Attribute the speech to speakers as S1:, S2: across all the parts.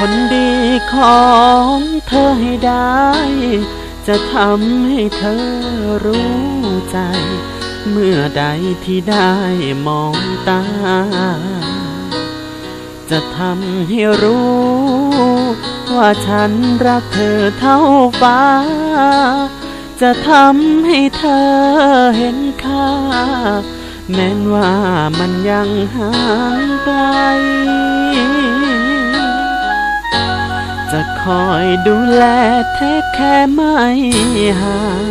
S1: คนดีของเธอให้ได้ จะทำให้เธอรู้ใจ เมื่อใดที่ได้มองตา จะทำให้รู้ ว่าฉันรักเธอเท่าฟ้า จะทำให้เธอเห็นค่า แม้นว่ามันยังห่างไกล จะคอยดูแลแท้แค่ไม่ห่าง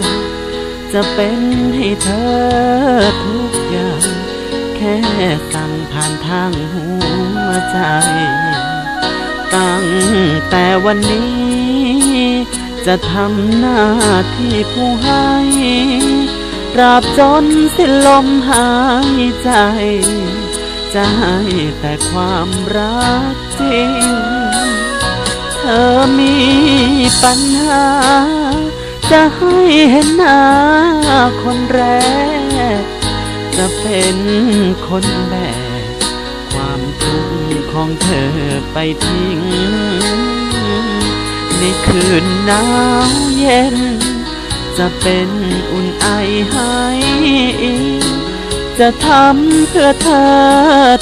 S1: จะเป็นให้เธอทุกอย่างแค่สั่งผ่านทางหัวใจ ตั้งแต่วันนี้ จะทำหน้าที่ผู้ให้ตราบจนสิ้นลมหายใจ จะให้แต่ความรักจริง ธอมีปัญหา จะให้เห็นหน้าคนแรก จะเป็นคนแบกความทุกข์ของเธอไปทิ้ง ในคืนหนาวเย็น จะเป็นอุ่นไอให้จะทำเพื่อเธอ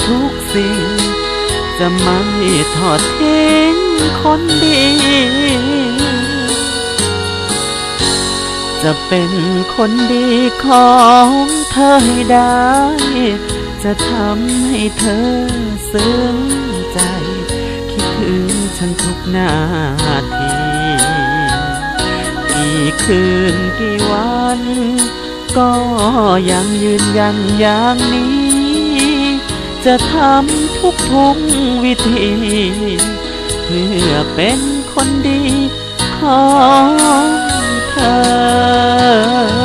S1: ทุกสิ่ง จะไม่ทอดทิ้ง คนดี จะเป็นคนดีของเธอให้ได้ จะทำให้เธอซึ้งใจ คิดถึงฉันทุกนาทีกี่คืนกี่วัน ก็ยังยืนยันอย่างนี้ จะทำทุกทุกวิธี เพื่อเป็นคนดีของเธอ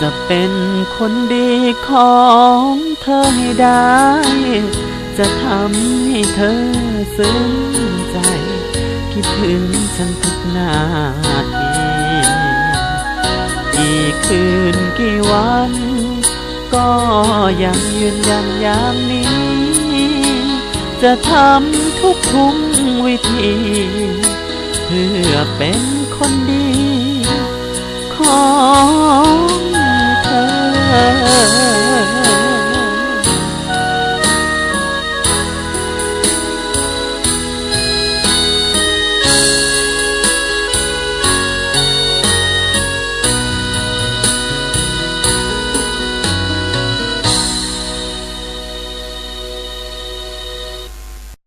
S1: จะเป็นคนดีของเธอให้ได้ จะทำให้เธอซึ้งใจ คิดถึงฉันทุกนาทีกี่คืนกี่วัน ก็ยังยืนยันอย่างนี้ จะทำทุกทุกวิธี เพื่อเป็นคนดี ของ